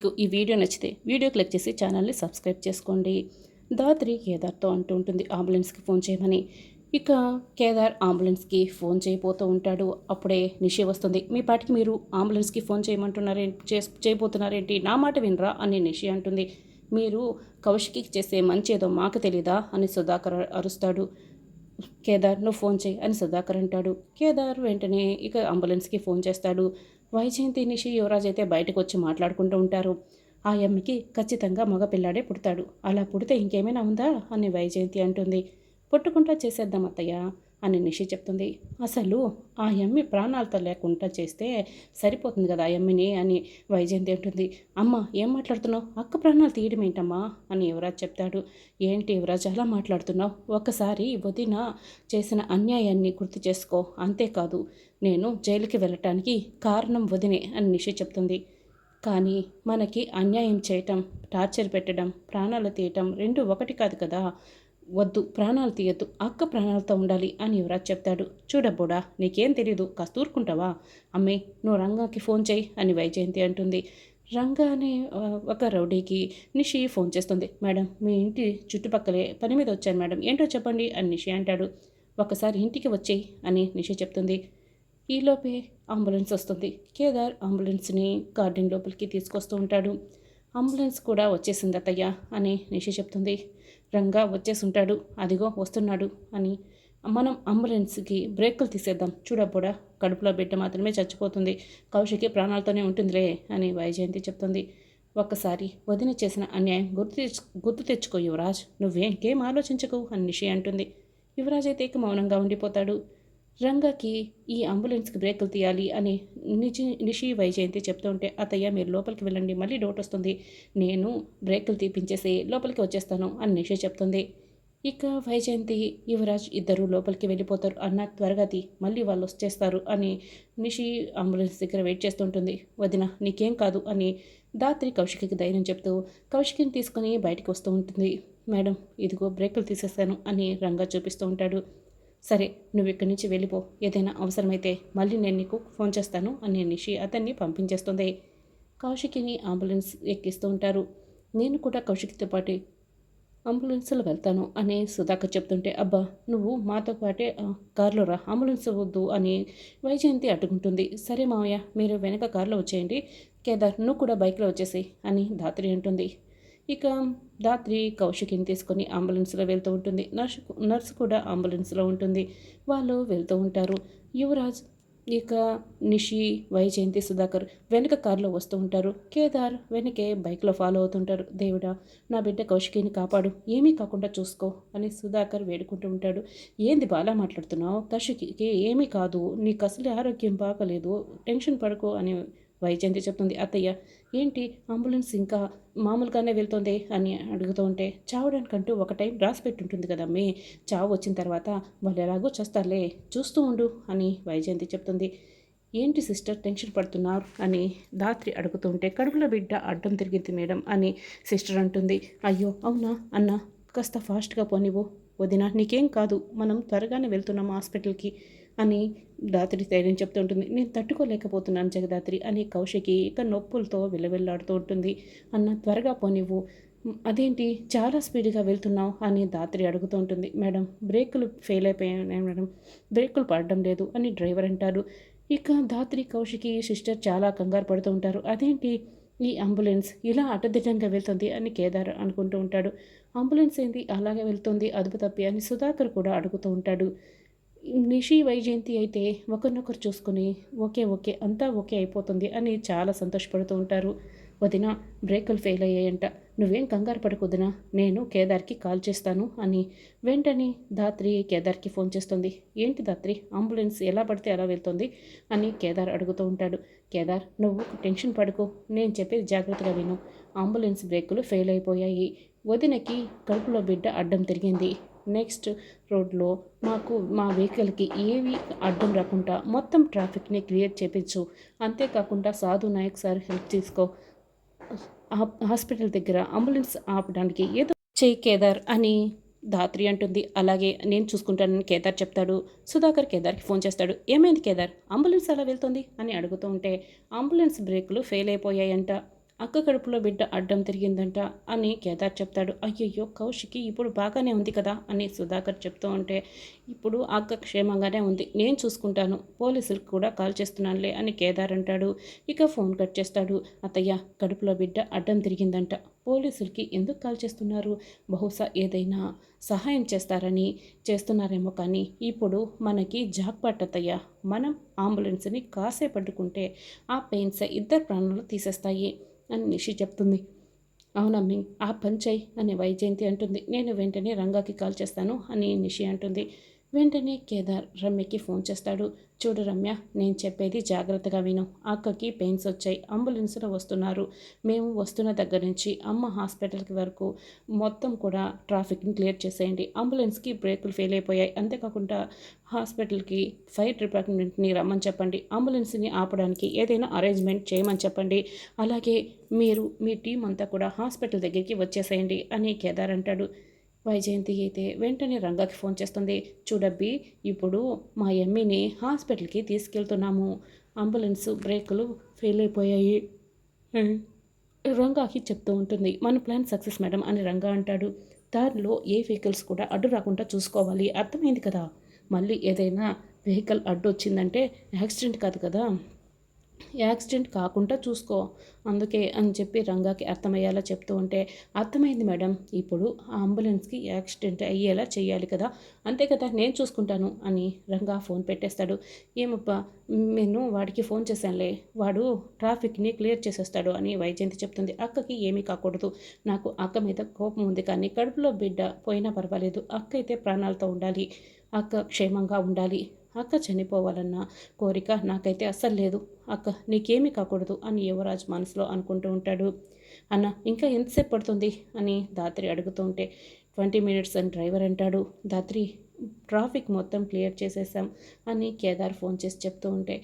మీకు ఈ వీడియో నచ్చితే వీడియో క్లిక్ చేసి ఛానల్ని సబ్స్క్రైబ్ చేసుకోండి. దాత్రి కేదార్తో అంటూ ఉంటుంది అంబులెన్స్కి ఫోన్ చేయమని. ఇక కేదార్ అంబులెన్స్కి ఫోన్ చేయబోతూ ఉంటాడు. అప్పుడే నిషి వస్తుంది మీ పాటికి మీరు అంబులెన్స్కి ఫోన్ చేయమంటున్నారే చే చేయబోతున్నారేంటి? నా మాట వినరా? అని నిషి అంటుంది. మీరు కౌశికి చేసే మంచి ఏదో మాకు తెలీదా? అని సుధాకర్ అరుస్తాడు. కేదార్ నువ్వు ఫోన్ చేయి అని సుధాకర్ అంటాడు. కేదార్ వెంటనే ఇక అంబులెన్స్కి ఫోన్ చేస్తాడు. వైజయంతి నిషి యువరాజ్ అయితే బయటకు వచ్చి మాట్లాడుకుంటూ ఉంటారు. ఆ అమ్మకి ఖచ్చితంగా మగపిల్లాడే పుడతాడు. అలా పుడితే ఇంకేమైనా ఉందా? అని వైజయంతి అంటుంది. పుట్టుకుంటా చేసేద్దాం అత్తయ్య. అని నిషి చెప్తుంది. అసలు ఆ ఎమ్మి ప్రాణాలతో లేకుండా చేస్తే సరిపోతుంది కదా ఆ ఎమ్మిని అని వైజయంతి అంటుంది. అమ్మ ఏం మాట్లాడుతున్నావు? అక్క ప్రాణాలు తీయడం ఏంటమ్మా? అని యువరాజ్ చెప్తాడు. ఏంటి యువరాజ్ అలా మాట్లాడుతున్నావు? ఒకసారి వదిన చేసిన అన్యాయాన్ని గుర్తు చేసుకో. అంతేకాదు నేను జైలుకి వెళ్ళటానికి కారణం వదినే అని నిషి చెప్తుంది. కానీ మనకి అన్యాయం చేయటం టార్చర్ పెట్టడం ప్రాణాలు తీయటం రెండు ఒకటి కాదు కదా. వద్దు ప్రాణాలు తీయద్దు అక్క ప్రాణాలతో ఉండాలి అని యువరాజ్ చెప్తాడు. చూడబ్బోడా నీకేం తెలీదు కాస్త ఊరుకుంటావా? అమ్మే నువ్వు రంగాకి ఫోన్ చేయి అని వైజయంతి అంటుంది. రంగా అనే ఒక రౌడీకి నిషి ఫోన్ చేస్తుంది. మేడం మీ ఇంటి చుట్టుపక్కలే పని మీద వచ్చాను మేడం. ఏంటో చెప్పండి అని నిషి అంటాడు. ఒకసారి ఇంటికి వచ్చేయి అని నిషి చెప్తుంది. ఈలోపే అంబులెన్స్ వస్తుంది. కేదార్ అంబులెన్స్ని గార్డెన్ లోపలికి తీసుకొస్తూ ఉంటాడు. అంబులెన్స్ కూడా వచ్చేసింది అత్తయ్య అని నిషి చెప్తుంది. రంగా వచ్చేసి ఉంటాడు అదిగో వస్తున్నాడు అని మనం అంబులెన్స్కి బ్రేకులు తీసేద్దాం. చూడప్పుడా కడుపులో బిడ్డ మాత్రమే చచ్చిపోతుంది. కౌశికి ప్రాణాలతోనే ఉంటుందిలే అని వైజయంతి చెప్తుంది. ఒక్కసారి వదిన చేసిన అన్యాయం గుర్తు తెచ్చు గుర్తు తెచ్చుకో యువరాజ్. నువ్వేంకేం ఆలోచించకు అని నిషి అంటుంది. యువరాజ్ అయితే ఇక మౌనంగా ఉండిపోతాడు. రంగకి ఈ అంబులెన్స్కి బ్రేకులు తీయాలి అని నిజి నిషి వైజయంతి చెప్తూ ఉంటే అత్తయ్య మీరు లోపలికి వెళ్ళండి మళ్ళీ డౌట్ వస్తుంది. నేను బ్రేకులు తీపించేసి లోపలికి వచ్చేస్తాను అని నిషి చెప్తుంది. ఇక వైజయంతి యువరాజ్ ఇద్దరు లోపలికి వెళ్ళిపోతారు. అన్న త్వరగా తీ మళ్ళీ వాళ్ళు వచ్చేస్తారు అని నిషి అంబులెన్స్ దగ్గర వెయిట్ చేస్తుంటుంది. వదిన నీకేం కాదు అని దాత్రి కౌశికి ధైర్యం చెప్తూ కౌశికిని తీసుకుని బయటికి వస్తూ ఉంటుంది. మేడం ఇదిగో బ్రేకులు తీసేస్తాను అని రంగా చూపిస్తూ ఉంటాడు. సరే నువ్వు ఇక్కడి నుంచి వెళ్ళిపో. ఏదైనా అవసరమైతే మళ్ళీ నేను నీకు ఫోన్ చేస్తాను అని నిషి అతన్ని పంపించేస్తుంది. కౌశికిని అంబులెన్స్ ఎక్కిస్తూ ఉంటారు. నేను కూడా కౌశిక్తో పాటు అంబులెన్స్లో వెళ్తాను అని సుధాకర్ చెప్తుంటే అబ్బా నువ్వు మాతో పాటే కారులో రా అంబులెన్స్ వద్దు అని వైజయంతి అడ్డుకుంటుంది. సరే మావయ్య మీరు వెనక కారులో వచ్చేయండి. కేదార్ నువ్వు కూడా బైక్లో వచ్చేసి అని ధాత్రి అంటుంది. ఇక దాత్రి కౌశికిని తీసుకొని అంబులెన్స్లో వెళ్తూ ఉంటుంది. నర్సు నర్సు కూడా అంబులెన్స్లో ఉంటుంది. వాళ్ళు వెళ్తూ ఉంటారు. యువరాజ్ ఇక నిషి వైజయంతి సుధాకర్ వెనక కారులో వస్తూ ఉంటారు. కేదార్ వెనకే బైక్లో ఫాలో అవుతుంటారు. దేవుడా నా బిడ్డ కౌశికిని కాపాడు. ఏమీ కాకుండా చూసుకో అని సుధాకర్ వేడుకుంటూ ఉంటాడు. ఏంది బాలా మాట్లాడుతున్నావు? కౌశికి ఏమీ కాదు. నీకు అసలు ఆరోగ్యం బాగలేదు. టెన్షన్ పడుకో అని వైజయంతి చెప్తుంది. అత్తయ్య ఏంటి అంబులెన్స్ ఇంకా మామూలుగానే వెళ్తుంది అని అడుగుతూ ఉంటే చావడానికంటూ ఒక టైం రాసి పెట్టుంటుంది కదమ్మి. చావు వచ్చిన తర్వాత వాళ్ళు ఎలాగో చేస్తారులే చూస్తూ ఉండు అని వైజయంతి చెప్తుంది. ఏంటి సిస్టర్ టెన్షన్ పడుతున్నారు అని దాత్రి అడుగుతూ ఉంటే కడుపులో బిడ్డ అడ్డం తిరిగింది మేడం అని సిస్టర్ అంటుంది. అయ్యో అవునా అన్న కాస్త ఫాస్ట్గా పోనివ్వు. వదిన నీకేం కాదు మనం త్వరగానే వెళ్తున్నాం హాస్పిటల్కి. అని దాత్రి ధైర్యం చెప్తూ ఉంటుంది. నేను తట్టుకోలేకపోతున్నాను జగదాత్రి అని కౌశికి ఇక నొప్పులతో విలవిల్లాడుతూ ఉంటుంది. అన్న త్వరగా పోనివ్వు అదేంటి? చాలా స్పీడ్గా వెళ్తున్నావు అని దాత్రి అడుగుతూ ఉంటుంది. మేడం బ్రేకులు ఫెయిల్ అయిపోయాయి మేడం. బ్రేకులు పడడం లేదు అని డ్రైవర్ అంటారు. ఇక దాత్రి కౌశికి సిస్టర్ చాలా కంగారు పడుతూ ఉంటారు. అదేంటి? ఈ అంబులెన్స్ ఇలా అటదిటంగా వెళ్తుంది అని కేదార్ అనుకుంటూ ఉంటాడు. అంబులెన్స్ ఏంది? అలాగే వెళ్తుంది అదుపు తప్పి అని సుధాకర్ కూడా అడుగుతూ ఉంటాడు. నిషి వైజయంతి అయితే ఒకరినొకరు చూసుకుని ఓకే ఓకే అంతా ఓకే అయిపోతుంది అని చాలా సంతోషపడుతూ ఉంటారు. వదిన బ్రేకులు ఫెయిల్ అయ్యాయంట. నువ్వేం కంగారు పడకొదినా నేను కేదార్కి కాల్ చేస్తాను అని వెంటనే దాత్రి కేదార్కి ఫోన్ చేస్తుంది. ఏంటి దాత్రి అంబులెన్స్ ఎలా పడితే అలా వెళ్తుంది అని కేదార్ అడుగుతూ ఉంటాడు. కేదార్ నువ్వు టెన్షన్ పడుకో నేను చెప్పేది జాగ్రత్తగా విను. అంబులెన్స్ బ్రేకులు ఫెయిల్ అయిపోయాయి. వదినకి కడుపులో బిడ్డ అడ్డం తిరిగింది. నెక్స్ట్ రోడ్లో మాకు మా వెహికల్కి ఏవి అడ్డం రాకుండా మొత్తం ట్రాఫిక్ని క్లియర్ చేపించు. అంతేకాకుండా సాధు నాయక్ సార్ హెల్ప్ తీసుకో. హాస్పిటల్ దగ్గర అంబులెన్స్ ఆపడానికి ఏదో చెయ్యి కేదార్ అని ధాత్రి అంటుంది. అలాగే నేను చూసుకుంటానని కేదార్ చెప్తాడు. సుధాకర్ కేదార్కి ఫోన్ చేస్తాడు. ఏమైంది కేదార్? అంబులెన్స్ అలా వెళ్తుంది? అని అడుగుతూ ఉంటే అంబులెన్స్ బ్రేకులు ఫెయిల్ అయిపోయాయంట. అక్క కడుపులో బిడ్డ అడ్డం తిరిగిందంట అని కేదార్ చెప్తాడు. అయ్యయ్యో కౌశికి ఇప్పుడు బాగానే ఉంది కదా అని సుధాకర్ చెప్తూ ఉంటే ఇప్పుడు అక్క క్షేమంగానే ఉంది. నేను చూసుకుంటాను. పోలీసులకు కూడా కాల్ చేస్తున్నానులే అని కేదార్ అంటాడు. ఇక ఫోన్ కట్ చేస్తాడు. అత్తయ్య కడుపులో బిడ్డ అడ్డం తిరిగిందంట. పోలీసులకి ఎందుకు కాల్ చేస్తున్నారు? బహుశా ఏదైనా సహాయం చేస్తారని చేస్తున్నారేమో కానీ ఇప్పుడు మనకి జాక్ పట్టతయ్యా మనం అంబులెన్స్ని కాసే పట్టుకుంటే ఆ పెయిన్స్ ఇద్దరు ప్రాణాలు తీసేస్తాయి. అని నిషి చెప్తుంది. అవునమ్మి ఆ పంచై అని వైజయంతి అంటుంది. నేను వెంటనే రంగాకి కాల్ చేస్తాను అని నిషి అంటుంది. వెంటనే కేదార్ రమ్యకి ఫోన్ చేస్తాడు. చూడు రమ్య నేను చెప్పేది జాగ్రత్తగా విను. అక్కకి పెయిన్స్ వచ్చాయి. అంబులెన్స్లో వస్తున్నారు. మేము వస్తున్న దగ్గర నుంచి అమ్మ హాస్పిటల్కి వరకు మొత్తం కూడా ట్రాఫిక్ని క్లియర్ చేసేయండి. అంబులెన్స్కి బ్రేకులు ఫెయిల్ అయిపోయాయి. అంతేకాకుండా హాస్పిటల్కి ఫైర్ డిపార్ట్మెంట్ని రమ్మని చెప్పండి. అంబులెన్స్ని ఆపడానికి ఏదైనా అరేంజ్మెంట్ చేయమని చెప్పండి. అలాగే మీరు మీ టీం అంతా కూడా హాస్పిటల్ దగ్గరికి వచ్చేసేయండి అని కేదార్ అంటాడు. వైజయంతి అయితే వెంటనే రంగాకి ఫోన్ చేస్తుంది. చూడబ్బి ఇప్పుడు మా ఎమ్మిని హాస్పిటల్కి తీసుకెళ్తున్నాము. అంబులెన్స్ బ్రేకులు ఫెయిల్ అయిపోయాయి. రంగాకి చెప్తూ ఉంటుంది. మన ప్లాన్ సక్సెస్ మేడం అని రంగా అంటాడు. దారిలో ఏ వెహికల్స్ కూడా అడ్డు రాకుండా చూసుకోవాలి. అర్థమైంది కదా. మళ్ళీ ఏదైనా వెహికల్ అడ్డు వచ్చిందంటే యాక్సిడెంట్ కాదు కదా. యాక్సిడెంట్ కాకుండా చూసుకో. అందుకే అని చెప్పి రంగాకి అర్థమయ్యేలా చెప్తూ ఉంటే అర్థమైంది మేడం ఇప్పుడు ఆ అంబులెన్స్కి యాక్సిడెంట్ అయ్యేలా చేయాలి కదా. అంతే కదా నేను చూసుకుంటాను అని రంగా ఫోన్ పెట్టేస్తాడు. ఏమప్పా నేను వాడికి ఫోన్ చేశానులే వాడు ట్రాఫిక్ని క్లియర్ చేసేస్తాడు అని వైజయంతి చెప్తుంది. అక్కకి ఏమీ కాకూడదు. నాకు అక్క మీద కోపం ఉంది కానీ కడుపులో బిడ్డ పోయినా పర్వాలేదు. అక్క అయితే ప్రాణాలతో ఉండాలి. అక్క క్షేమంగా ఉండాలి. అక్క చనిపోవాలన్న కోరిక నాకైతే అస్సలు లేదు. అక్క నీకేమీ కాకూడదు అని యువరాజ్ మనసులో అనుకుంటూ ఉంటాడు. అన్న ఇంకా ఎంతసేపు పడుతుంది? అని దాత్రి అడుగుతూ ఉంటే ట్వంటీ మినిట్స్ అని డ్రైవర్ అంటాడు. దాత్రి ట్రాఫిక్ మొత్తం క్లియర్ చేసేసాం అని కేదార్ ఫోన్ చేసి చెప్తూ ఉంటే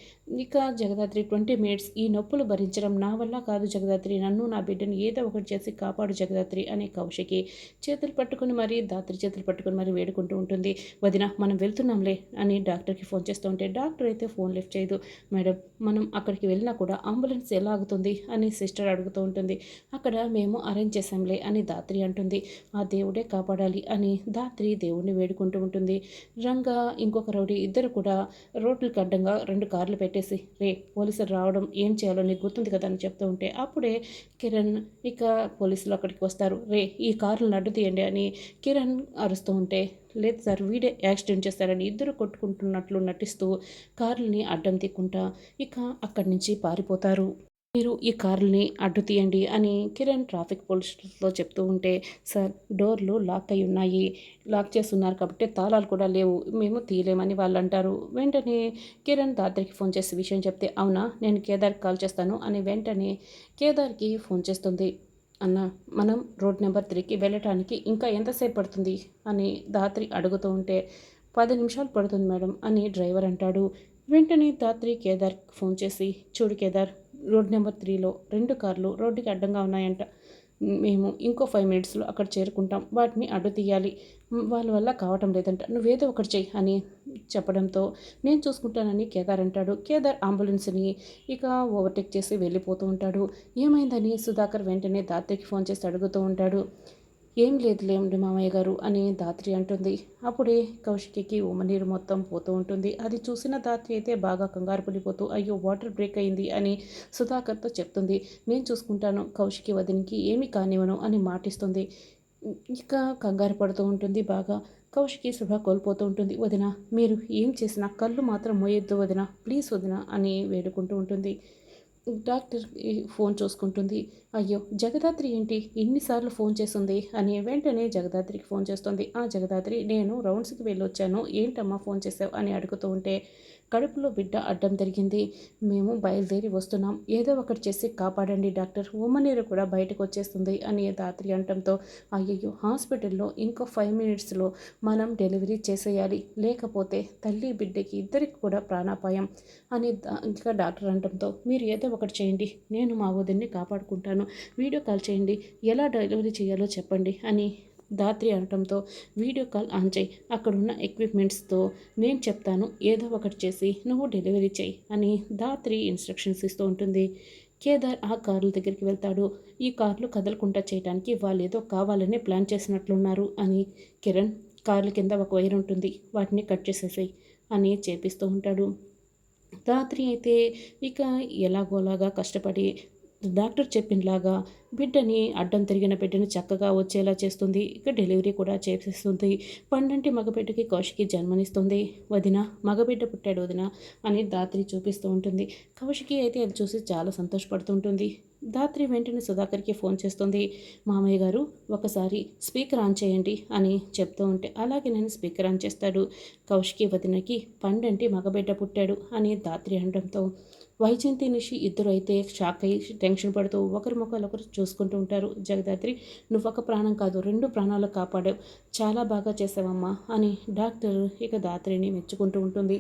ఇక జగదాత్రి ట్వంటీ మినిట్స్ ఈ నొప్పులు భరించడం నా వల్ల కాదు జగదాత్రి నన్ను నా బిడ్డను ఏదో ఒకటి చేసి కాపాడు జగదాత్రి అనే కౌశికి చేతులు పట్టుకుని మరీ దాత్రి చేతులు పట్టుకుని మరీ వేడుకుంటూ ఉంటుంది. వదిన మనం వెళ్తున్నాంలే అని డాక్టర్కి ఫోన్ చేస్తూ ఉంటే డాక్టర్ అయితే ఫోన్ లిఫ్ట్ చేయదు. మేడం మనం అక్కడికి వెళ్ళినా కూడా అంబులెన్స్ ఎలా ఆగుతుంది? అని సిస్టర్ అడుగుతూ ఉంటుంది. అక్కడ మేము అరేంజ్ చేసాంలే అని దాత్రి అంటుంది. ఆ దేవుడే కాపాడాలి అని దాత్రి దేవుడిని వేడుకుంటూ ఉంటుంది. ఉంటుంది రంగా ఇంకొక రౌడీ ఇద్దరు కూడా రోడ్లకు అడ్డంగా రెండు కార్లు పెట్టేసి రే పోలీసులు రావడం ఏం చేయాలో నీకు గుర్తుంది కదా అని చెప్తూ ఉంటే అప్పుడే కిరణ్ ఇక పోలీసులు అక్కడికి వస్తారు. రే ఈ కార్లను అడ్డు తీయండి అని కిరణ్ అరుస్తూ ఉంటే లేదు సార్ వీడే యాక్సిడెంట్ చేస్తారని ఇద్దరు కొట్టుకుంటున్నట్లు నటిస్తూ కార్లని అడ్డం తీకుంటా ఇక అక్కడి నుంచి పారిపోతారు. మీరు ఈ కార్ని అడ్డు తీయండి అని కిరణ్ ట్రాఫిక్ పోలీసులతో చెప్తూ ఉంటే సార్ డోర్లు లాక్ అయి ఉన్నాయి. లాక్ చేస్తున్నారు కాబట్టి తాళాలు కూడా లేవు. మేము తీయలేమని వాళ్ళు అంటారు. వెంటనే కిరణ్ దాత్రికి ఫోన్ చేసి విషయం చెప్తే అవునా? నేను కేదార్కి కాల్ చేస్తాను అని వెంటనే కేదార్కి ఫోన్ చేస్తుంది. అన్న మనం రోడ్ నెంబర్ త్రీకి వెళ్ళటానికి ఇంకా ఎంతసేపు పడుతుంది? అని దాత్రి అడుగుతూ ఉంటే పది నిమిషాలు పడుతుంది మేడం అని డ్రైవర్ అంటాడు. వెంటనే దాత్రి కేదార్కి ఫోన్ చేసి చూడు కేదార్ రోడ్ నెంబర్ త్రీలో రెండు కార్లు రోడ్డుకి అడ్డంగా ఉన్నాయంట. మేము ఇంకో ఫైవ్ మినిట్స్లో అక్కడ చేరుకుంటాం. వాటిని అడ్డు తీయాలి. వాళ్ళ వల్ల కావటం లేదంట. నువ్వేదో ఒకటి చెయ్యి అని చెప్పడంతో నేను చూసుకుంటానని కేదార్ అంటాడు. కేదార్ అంబులెన్స్ని ఇక ఓవర్టేక్ చేసి వెళ్ళిపోతూ ఉంటాడు. ఏమైందని సుధాకర్ వెంటనే దాత్రికి ఫోన్ చేసి అడుగుతూ ఉంటాడు. ఏం లేదులేండి మామయ్య గారు అని దాత్రి అంటుంది. అప్పుడే కౌశికి ఉమ్మనీరు మొత్తం పోతూ ఉంటుంది. అది చూసిన దాత్రి అయితే బాగా కంగారు పడిపోతూ అయ్యో వాటర్ బ్రేక్ అయింది అని సుధాకర్తో చెప్తుంది. నేను చూసుకుంటాను కౌశికి వదినికి ఏమి కానివ్వను అని మాటిస్తుంది. ఇంకా కంగారు పడుతూ ఉంటుంది బాగా. కౌశికి శుభ కోల్పోతూ ఉంటుంది. వదిన మీరు ఏం చేసినా కళ్ళు మాత్రం మోయొద్దు వదిన ప్లీజ్ వదిన అని వేడుకుంటూ ఉంటుంది. డాక్టర్ ఫోన్ చూసుకుంటుంది. అయ్యో జగదాత్రి ఏంటి? ఇన్నిసార్లు ఫోన్ చేస్తుంది అని వెంటనే జగదాత్రికి ఫోన్ చేస్తుంది. ఆ జగదాత్రి నేను రౌండ్స్కి వెళ్ళొచ్చాను. ఏంటమ్మా ఫోన్ చేసావు? అని అడుగుతూ ఉంటే కడుపులో బిడ్డ అడ్డం జరిగింది మేము బయలుదేరి వస్తున్నాం. ఏదో ఒకటి చేసి కాపాడండి డాక్టర్. ఉమ్మనీరు కూడా బయటకు వచ్చేస్తుంది అని దాత్రి అనటంతో అయ్యయ్యో హాస్పిటల్లో ఇంకో ఫైవ్ మినిట్స్లో మనం డెలివరీ చేసేయాలి. లేకపోతే తల్లి బిడ్డకి ఇద్దరికి కూడా ప్రాణాపాయం అని ఇంకా డాక్టర్ అనటంతో మీరు ఏదో ఒకటి చేయండి. నేను మా వదిన్ని కాపాడుకుంటాను. వీడియో కాల్ చేయండి. ఎలా డెలివరీ చేయాలో చెప్పండి అని దాత్రి అనటంతో వీడియో కాల్ ఆన్ చేయి. అక్కడున్న ఎక్విప్మెంట్స్తో నేను చెప్తాను ఏదో ఒకటి చేసి నువ్వు డెలివరీ చేయి అని దాత్రి ఇన్స్ట్రక్షన్స్ ఇస్తూ ఉంటుంది. కేదార్ ఆ కార్ల దగ్గరికి వెళ్తాడు. ఈ కార్లు కదలకుండా చేయడానికి వాళ్ళు ఏదో కావాలని ప్లాన్ చేసినట్లున్నారు అని కిరణ్ కార్ల కింద ఒక వైర్ ఉంటుంది. వాటిని కట్ చేసేసాయి అని చేపిస్తూ ఉంటాడు. రాత్రి అయితే ఇక ఎలాగోలాగా కష్టపడి డాక్టర్ చెప్పినలాగా బిడ్డని అడ్డం తిరిగిన బిడ్డని చక్కగా వచ్చేలా చేస్తుంది. ఇక డెలివరీ కూడా చేసేస్తుంది. పండంటి మగబిడ్డకి కౌశికి జన్మనిస్తుంది. వదిన మగబిడ్డ పుట్టాడు వదిన అని దాత్రి చూపిస్తూ ఉంటుంది. కౌశికి అయితే అది చూసి చాలా సంతోషపడుతుంటుంది. దాత్రి వెంటనే సుధాకర్కి ఫోన్ చేస్తుంది. మామయ్య గారు ఒకసారి స్పీకర్ ఆన్ చేయండి అని చెప్తూ ఉంటే అలాగే నేను స్పీకర్ ఆన్ చేస్తాడు. కౌశికి వదినకి పండంటి మగబిడ్డ పుట్టాడు అని దాత్రి అనడంతో వైజయంతి నిషి ఇద్దరు అయితే షాక్ అయ్యి టెన్షన్ పడుతూ ఒకరి ముఖాలు ఒకరు చూసుకుంటూ ఉంటారు. జగదాత్రి నువ్వు ఒక ప్రాణం కాదు రెండు ప్రాణాలు కాపాడావు. చాలా బాగా చేసావమ్మా అని డాక్టర్ ఇక దాత్రిని మెచ్చుకుంటూ ఉంటుంది.